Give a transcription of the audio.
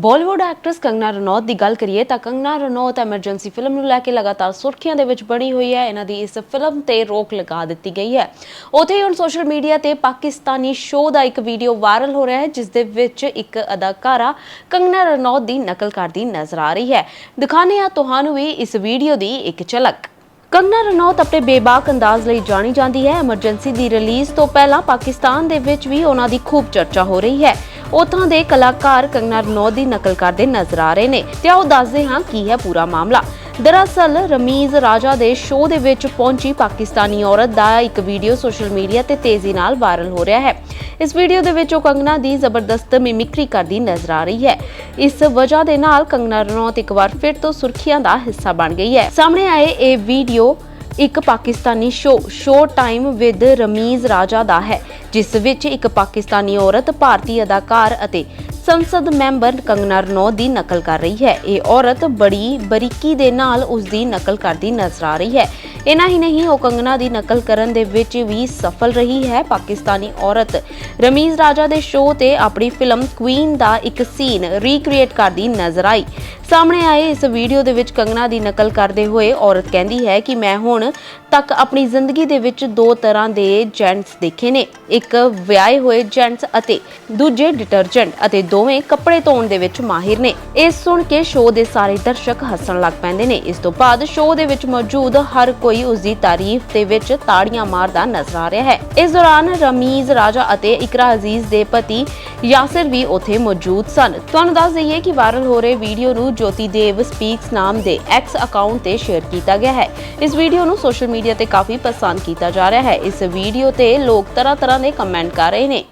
Bollywood actress Kangana Ranaut ਦੀ ਗੱਲ ਕਰੀਏ ਤਾਂ ਕੰਗਨਾ ਰਣੌਤ ਐਮਰਜੈਂਸੀ ਫਿਲਮ ਨੂੰ ਲੈ ਕੇ ਲਗਾਤਾਰ ਸੁਰਖੀਆਂ ਦੇ ਵਿੱਚ ਬਣੀ ਹੋਈ ਹੈ। ਇਹਨਾਂ ਦੀ ਇਸ ਫਿਲਮ ਤੇ ਰੋਕ ਲਗਾ ਦਿੱਤੀ ਗਈ ਹੈ। ਉੱਥੇ ਹੀ ਹੁਣ ਸੋਸ਼ਲ ਮੀਡੀਆ ਤੇ ਪਾਕਿਸਤਾਨੀ ਸ਼ੋਅ ਦਾ ਇੱਕ ਵੀਡੀਓ ਵਾਇਰਲ ਹੋ ਰਿਹਾ ਹੈ, ਜਿਸ ਦੇ ਵਿੱਚ ਇੱਕ ਅਦਾਕਾਰਾ ਕੰਗਨਾ ਰਣੌਤ ਦੀ ਨਕਲ ਕਰਦੀ ਨਜ਼ਰ ਆ ਰਹੀ ਹੈ। ਦਿਖਾਣੇ ਆ ਤੁਹਾਨੂੰ ਵੀ ਇਸ ਵੀਡੀਓ ਦੀ ਇੱਕ ਝਲਕ। ਕੰਗਨਾ ਰਣੌਤ ਆਪਣੇ ਬੇਬਾਕ ਅੰਦਾਜ਼ ਲਈ ਜਾਣੀ ਜਾਂਦੀ ਹੈ। ਐਮਰਜੈਂਸੀ ਦੀ ਰਿਲੀਜ਼ ਤੋਂ ਪਹਿਲਾਂ ਪਾਕਿਸਤਾਨ ਦੇ ਵਿੱਚ ਵੀ ਉਹਨਾਂ ਦੀ ਖੂਬ ਚਰਚਾ ਹੋ ਰਹੀ ਹੈ। ਉਥੋਂ ਦੇ ਕਲਾਕਾਰ ਕੰਗਨਾ ਰਣੌਤ ਦੀ ਨਕਲ ਕਰਦੇ ਨਜ਼ਰ ਆ ਰਹੇ ਨੇ ਤੇ ਆਓ ਦੱਸਦੇ ਹਾਂ ਕੀ ਹੈ ਪੂਰਾ ਮਾਮਲਾ। ਦਰਅਸਲ, ਰਮੀਜ਼ ਰਾਜਾ ਦੇ ਸ਼ੋਅ ਦੇ ਵਿੱਚ ਪਹੁੰਚੀ ਪਾਕਿਸਤਾਨੀ ਔਰਤ ਦਾ ਇੱਕ ਵੀਡੀਓ ਸੋਸ਼ਲ ਮੀਡੀਆ ਤੇ ਤੇਜ਼ੀ ਨਾਲ ਵਾਇਰਲ ਹੋ ਰਿਹਾ ਹੈ। ਇਸ ਵੀਡੀਓ ਦੇ ਵਿੱਚ ਉਹ ਕੰਗਨਾ ਦੀ ਜ਼ਬਰਦਸਤ ਮਿਮਿਕਰੀ ਕਰਦੀ ਨਜ਼ਰ ਆ ਰਹੀ ਹੈ। ਇਸ ਵਜ੍ਹਾ ਦੇ ਨਾਲ ਕੰਗਨਾ ਰਣੌਤ ਇੱਕ ਵਾਰ ਫਿਰ ਤੋਂ ਸੁਰਖੀਆਂ ਦਾ ਹਿੱਸਾ ਬਣ ਗਈ ਹੈ। ਸਾਹਮਣੇ ਆਏ ਇਹ ਵੀਡੀਓ ਇੱਕ Pakistani show show time with Ramiz Raja ਦਾ ਹੈ। ਜਿਸ ਵਿੱਚ ਇੱਕ ਪਾਕਿਸਤਾਨੀ ਔਰਤ ਭਾਰਤੀ ਅਦਾਕਾਰ ਅਤੇ ਸੰਸਦ ਮੈਂਬਰ ਕੰਗਨਾ ਰਣੌਤ ਦੀ ਨਕਲ ਕਰ ਰਹੀ ਹੈ। ਇਹ ਔਰਤ ਬੜੀ ਬਰੀਕੀ ਦੇ ਨਾਲ ਉਸ ਦੀ ਨਕਲ ਕਰਦੀ ਨਜ਼ਰ ਆ ਰਹੀ ਹੈ। ਇਨਾ ਹੀ ਨਹੀਂ, ਉਹ ਕੰਗਨਾ ਦੀ ਨਕਲ ਕਰਨ ਦੇ ਵਿੱਚ ਵੀ ਸਫਲ ਰਹੀ ਹੈ ਪਾਕਿਸਤਾਨੀ ਔਰਤ। ਰਮੀਜ਼ ਰਾਜਾ ਦੇ ਸ਼ੋਅ ਤੇ ਆਪਣੀ ਫਿਲਮ ਕੁਈਨ ਦਾ ਇੱਕ ਸੀਨ ਰੀਕ੍ਰੀਏਟ ਕਰਦੀ ਨਜ਼ਰ ਆਈ। ਸਾਹਮਣੇ ਆਏ ਇਸ ਵੀਡੀਓ ਦੇ ਵਿੱਚ ਕੰਗਨਾ ਦੀ ਨਕਲ ਕਰਦੇ ਹੋਏ ਔਰਤ ਕਹਿੰਦੀ ਹੈ ਕਿ ਮੈਂ ਹੁਣ ਤੱਕ ਆਪਣੀ ਜ਼ਿੰਦਗੀ ਦੇ ਵਿੱਚ ਦੋ ਤਰ੍ਹਾਂ ਦੇ ਜੈਂਟਸ ਦੇਖੇ ਨੇ। ਇੱਕ ਵਿਆਹੇ ਹੋਏ ਜੈਂਟਸ ਅਤੇ ਦੂਜੇ ਡਿਟਰਜੈਂਟ ਅਤੇ ਦੋਵੇਂ ਕੱਪੜੇ ਧੋਣ ਦੇ ਵਿੱਚ ਮਾਹਿਰ ਨੇ। ਇਹ ਸੁਣ ਕੇ ਸ਼ੋਅ ਦੇ ਸਾਰੇ ਦਰਸ਼ਕ ਹੱਸਣ ਲੱਗ ਪੈਂਦੇ ਨੇ। ਇਸ ਤੋਂ ਬਾਅਦ ਸ਼ੋਅ ਦੇ ਵਿੱਚ ਮੌਜੂਦ ਹਰ ਕੋਈ ਉਸ ਦੀ ਤਾਰੀਫ ਦੇ ਵਿੱਚ ਤਾੜੀਆਂ ਮਾਰਦਾ ਨਜ਼ਰ ਆ ਰਿਹਾ ਹੈ। ਇਸ ਦੌਰਾਨ ਰਮੀਜ਼, ਰਾਜਾ ਅਤੇ ਇਕਰਾ ਅਜ਼ੀਜ਼ ਦੇ ਪਤੀ ਯਾਸਿਰ ਵੀ ਉੱਥੇ ਮੌਜੂਦ ਸਨ। ਤੁਹਾਨੂੰ ਦੱਸ ਦਈਏ ਕਿ ਵਾਇਰਲ ਹੋ ਰਹੇ ਵੀਡੀਓ ਨੂੰ ਜੋਤੀ ਦੇਵ ਸਪੀਕਸ ਨਾਮ ਦੇ ਐਕਸ ਅਕਾਊਂਟ ਤੇ ਸ਼ੇਅਰ ਕੀਤਾ ਗਿਆ ਹੈ। ਇਸ ਵੀਡੀਓ ਨੂੰ ਸੋਸ਼ਲ ਮੀਡੀਆ ਤੇ ਕਾਫੀ ਪਸੰਦ ਕੀਤਾ ਜਾ ਰਿਹਾ ਹੈ। ਇਸ ਵੀਡੀਓ ਤੇ ਲੋਕ ਤਰ੍ਹਾਂ ਤਰ੍ਹਾਂ ਦੇ ਕਮੈਂਟ ਕਰ ਰਹੇ ਨੇ।